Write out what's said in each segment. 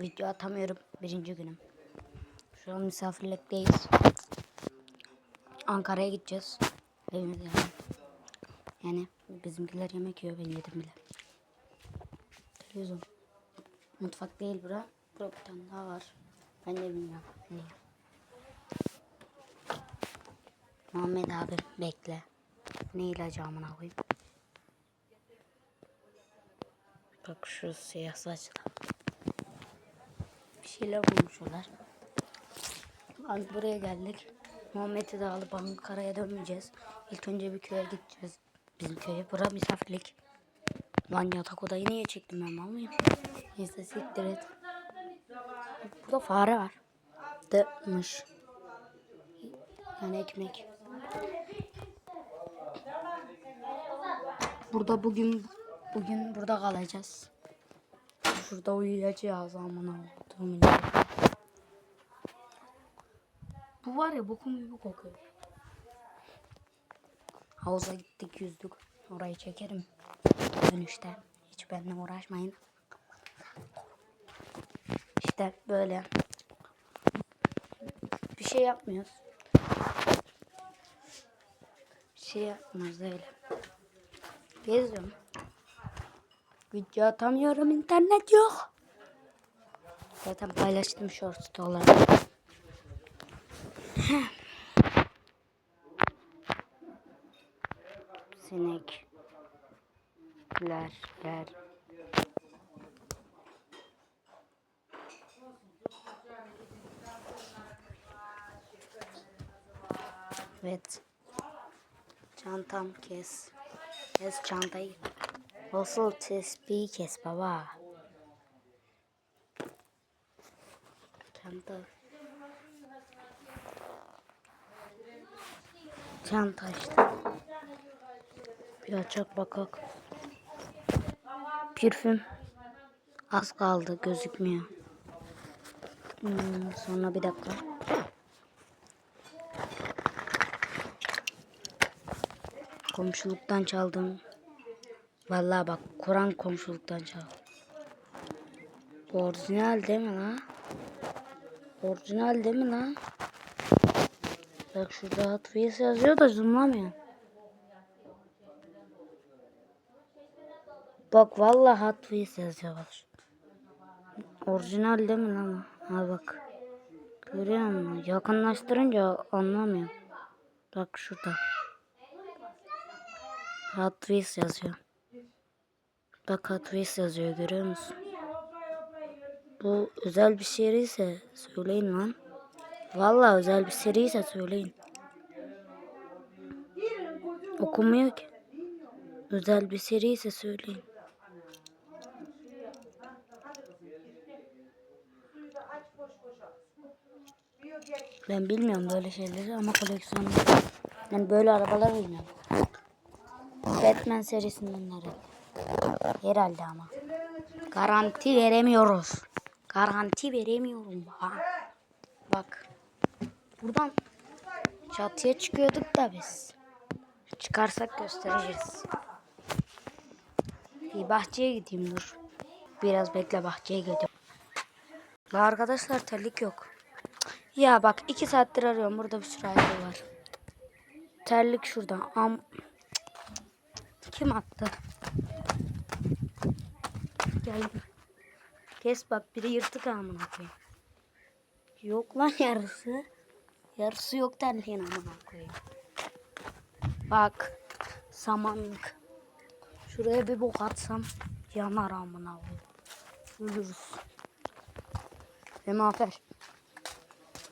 Video atamıyorum. Birinci günüm. Şu an misafirlikteyiz. Ankara'ya gideceğiz. Evimiz yani. Yani bizimkiler yemek yiyor. Ben yedim bile. Televizyon. Mutfak değil bura. Burada bir tane daha var. Ben de bilmiyorum. Ne? Muhammed abi bekle. Ne ilacı amına koyayım. Bak şu siyah saçlı. Şeyler konuşuyorlar. Biz buraya geldik. Muhammed'i de alıp Ankara'ya dönmeyeceğiz. İlk önce bir köye gideceğiz. Bizim köye. Bura misafirlik. Lan yatak odayı niye çektim ben mal mıyım? Neyse siktir et. Burada fare var. Dımış. Yani ekmek. Burada bugün bugün burada kalacağız. Şurada uyuyacağız amına koyduğumun yeri. Bu var ya bokum gibi kokuyor. Havuza gittik yüzdük. Orayı çekerim. Dönüşte. Hiç benimle uğraşmayın. İşte böyle. Bir şey yapmıyoruz. Bir şey yapmıyoruz öyle. Geziyorum. Video atamıyorum internet yok. Zaten paylaştım shorts'ta olarak. Sinekler, ler. Evet. Çantam kes. Kes çantayı. Asıl tespihi kes baba. Çanta. Çanta işte. Bir açak bakak. Parfüm. Az kaldı gözükmüyor. Hmm, sonra bir dakika. Komşuluktan çaldım. Vallahi bak Kur'an komşuluktan çaldım. Orijinal değil mi lan? Orijinal değil mi lan? Bak şurada Hot Wheels yazıyor da zoomlamıyor. Bak vallahi Hot Wheels yazıyor bak. Orijinal değil mi lan? Ha bak. Görüyor musun? Yakınlaştırınca anlamıyorum. Bak şurada. Hot Wheels yazıyor. Bak Hot Wheels yazıyor görüyor musun? Bu özel bir seri ise söyleyin lan. Vallahi özel bir seri ise söyleyin. Okumuyor ki. Özel bir seri ise söyleyin. Ben bilmiyorum böyle şeyleri ama koleksiyon yani böyle arabalar bilmiyorum. Batman serisinden herhalde. Herhalde ama. Garanti veremiyoruz. Garanti veremiyorum. Ha. Bak. Buradan çatıya çıkıyorduk da biz. Çıkarsak göstereceğiz. Bir bahçeye gideyim dur. Biraz bekle bahçeye gidiyorum. La arkadaşlar terlik yok. Ya bak iki saattir arıyorum. Burada bir sürü ayakkabı var. Terlik şurada. Am Kim attı? Gel. Kes bak biri yırtık amına koyayım. Yok lan yarısı. Yarısı yok terliğin amına koyayım. Bak. Samanlık. Şuraya bir bok atsam yanar amına koyayım. Ölürüz. Semafer.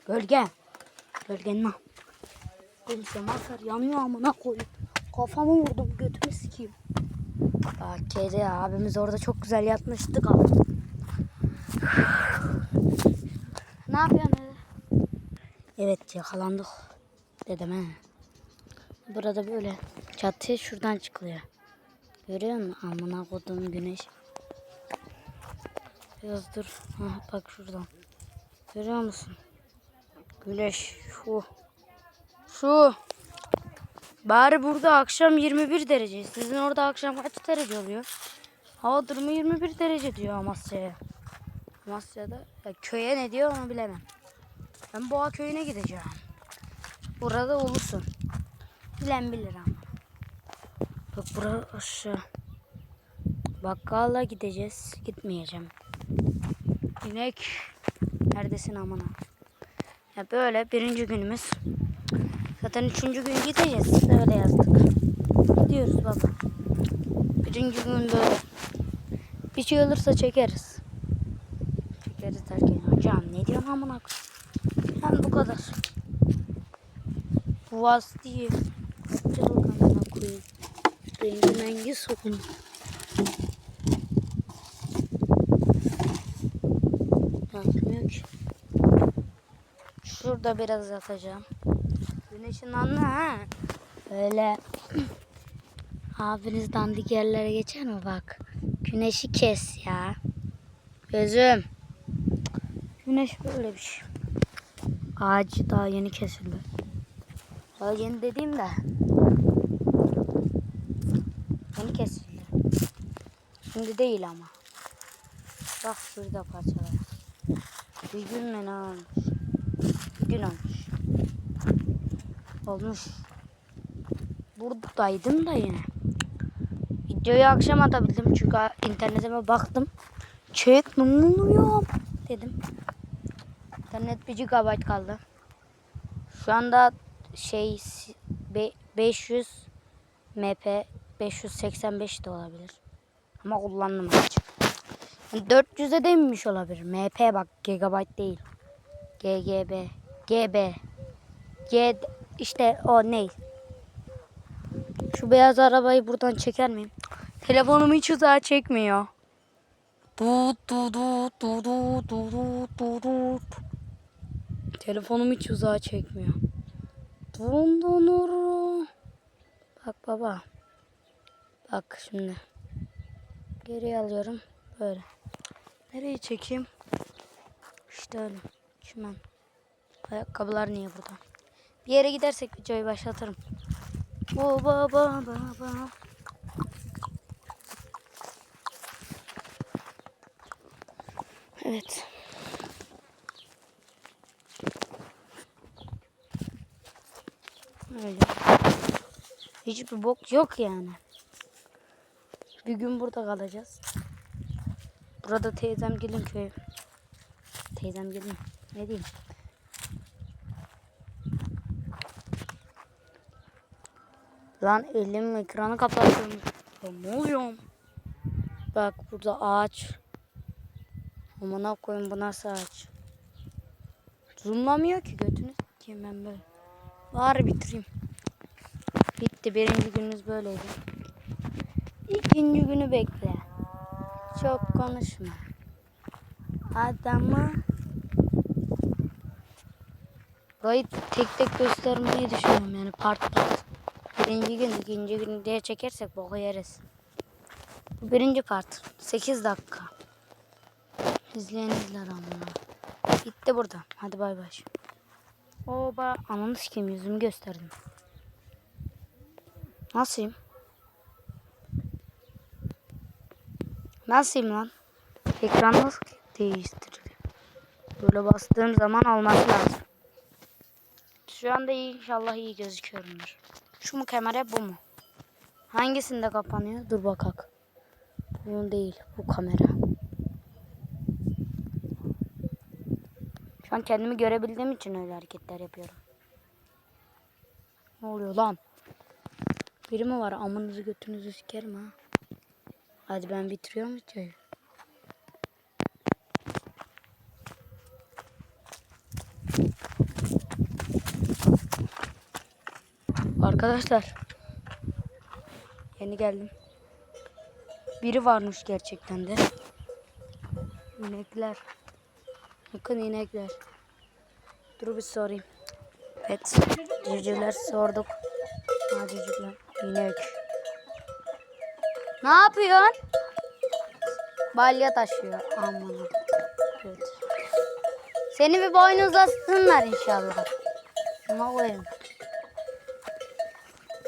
Gölge. Gölgen lan. Oğlum semafer yanıyor amına koyayım. Kafamı vurdum götümü sikeyim. Bak gece abimiz orada çok güzel yatmıştık abi. ne yapıyorsun dede? Evet yakalandık. Dedim he. Burada böyle çatı şuradan çıkılıyor. Görüyor musun? Amına kodum güneş. Biraz dur. Ha, bak şuradan. Görüyor musun? Güneş şu. Şu. Bari burada akşam 21 derece. Sizin orada akşam kaç derece oluyor? Hava durumu 21 derece diyor Amasya'ya. Amasya'da ya köye ne diyor onu bilemem. Ben Boğa köyüne gideceğim. Burada olursun. Bilen bilir ama. Bak burası. Bakkala gideceğiz. Gitmeyeceğim. İnek. Neredesin amına? Ya böyle birinci günümüz. Zaten üçüncü gün gideceğiz. Öyle yazdık. Gidiyoruz baba. Birinci gün böyle. Bir şey olursa çekeriz. Çekeriz derken hocam ne diyorsun amına koyayım? Yani bu kadar. Boğaz değil. Çabuk amına koyayım. Rengi mengi sokun. Bakmıyor ki. Şurada biraz yatacağım. Güneşin anlı ha. Öyle abiniz dandik yerlere geçer mi bak. Güneşi kes ya. Gözüm. Güneş böyle bir şey. Ağacı daha yeni kesildi. Daha yeni dediğim de. Yeni kesildi. Şimdi değil ama. Bak şurada parçalar. Bir gün mü ne olmuş? Bir gün olmuş. Olmuş. Buradaydım da yine. Videoyu akşam atabildim çünkü internetime baktım. Çekmiyorum dedim. İnternet 1 GB kaldı. Şu anda şey 500 MP 585 de olabilir. Ama kullandım açık. Yani 400'e de inmiş olabilir. MP bak GB değil. GGB. GB. G işte o ne? Şu beyaz arabayı buradan çeker miyim? Telefonum hiç uzağa çekmiyor. Du du du du du du du du. Telefonum hiç uzağa çekmiyor. Dun nuru. Bak baba. Bak şimdi. Geri alıyorum. Böyle. Nereye çekeyim? İşte öyle. Çimen. Ayakkabılar niye burada? Bir yere gidersek videoyu başlatırım. O baba baba. Evet. Öyle. Hiçbir bok yok yani. Bir gün burada kalacağız. Burada teyzem gelin köy. Teyzem gelin. Ne diyeyim? Lan elim ekranı kapatıyorum. Ya ne oluyor? Bak burada ağaç. Amına koyun bu nasıl ağaç? Zoomlamıyor ki götünü sikeyim ben böyle. Bari bitireyim. Bitti birinci günümüz böyleydi. İkinci günü bekle. Çok konuşma. Adamı Burayı tek tek göstermeyi düşünüyorum yani part part. Birinci gün, ikinci gün diye çekersek boku yeriz. Bu birinci part. 8 dakika. İzleyen izler ama. Bitti burada. Hadi bay bay. Oba. Ananı sikeyim yüzümü gösterdim. Nasılayım? Nasılayım lan? Ekran nasıl değiştiriliyor? Böyle bastığım zaman olması lazım. Şu anda iyi, inşallah iyi gözüküyorumdur. Şu mu kamera bu mu? Hangisinde kapanıyor? Dur bakak. Bu değil. Bu kamera. Şu an kendimi görebildiğim için öyle hareketler yapıyorum. Ne oluyor lan? Biri mi var? Amınızı götünüzü sikerim ha. Hadi ben bitiriyorum videoyu. Arkadaşlar. Yeni geldim. Biri varmış gerçekten de. İnekler. Bakın inekler. Dur bir sorayım. Evet. Cücüler sorduk. Ha cücükler. İnek. Ne yapıyorsun? Balya taşıyor. Aman. Evet. Seni bir boynuzlasınlar inşallah. Şuna koyayım.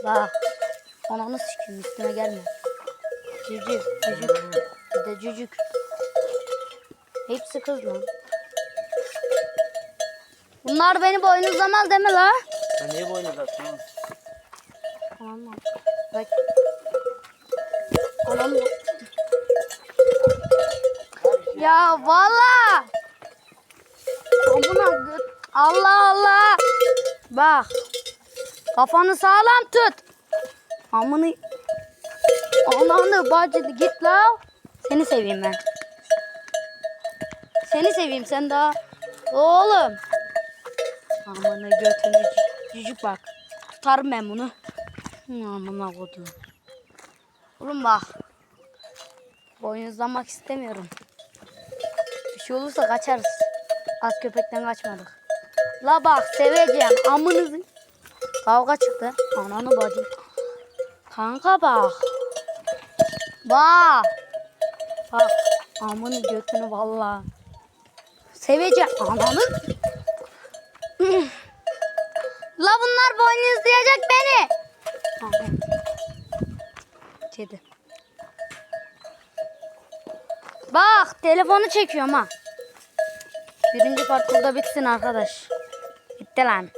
Bak. Ananı sikeyim üstüme gelme. Cücük, cücük. Bir de cücük. Hepsi kız lan. Bunlar beni boynuzlamaz değil mi la? Sen niye boynuzarsın oğlum? Tamam. Bak. Anam. Ya valla. Amına Allah Allah. Bak. Kafanı sağlam tut. Amını. Ananı bacını git la. Seni seveyim ben. Seni seveyim sen daha. Oğlum. Amanı götünü cü- cücük bak. Tutarım ben bunu. Amına kodum. Oğlum bak. Boynuzlamak istemiyorum. Şey olursa kaçarız. Az köpekten kaçmadık. La bak seveceğim amınızı. Kavga çıktı. Ananı bacım. Kanka bak. Bak. Bak. Amını götünü vallahi. Seveceğim ananı. La bunlar boynuzlayacak beni. Kedi. Bak telefonu çekiyorum ha. Birinci part burada bitsin arkadaş. Bitti lan.